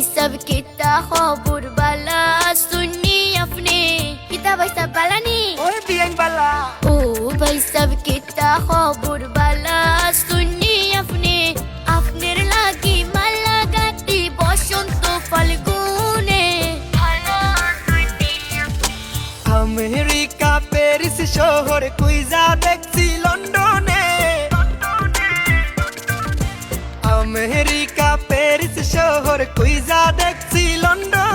सब कितना खबर बाला सुननी अपने कितना भाई सब बाला नी ওই বিয়াইন বালা ও ভাই সব কিতা খবর বালা শুনি আপনি আপনার লাগি মালা গাতি বসন্ত ফাল্গুনে আমেরিকা প্যারিস শহর কুইজা দেখছি লন্ডনে শহর কুইজা দেখছি লন্ডনে।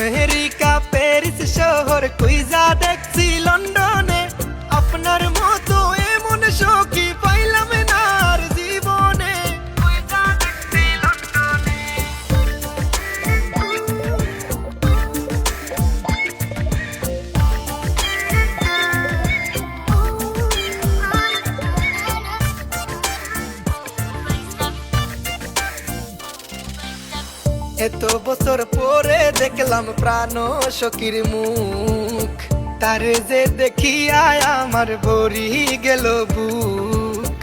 আমেরিকা প্যারিস শহর কুইজা দেখছি এত বছর পরে দেখলাম প্রাণ সখীর মুখ। তারে যে দেখিয়া আমার বরি গেল বুক।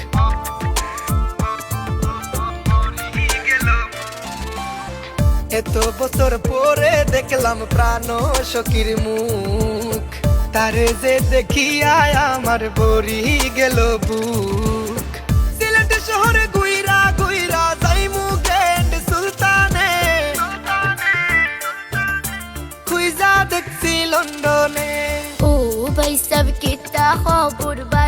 এত বছর পরে দেখলাম প্রাণ সখীর মুখ। তারে যে দেখিয়া আমার বরি গেল বুক। খুইজা দেখছি লন্ডনে ও ভাই সব কিতা খবর বালা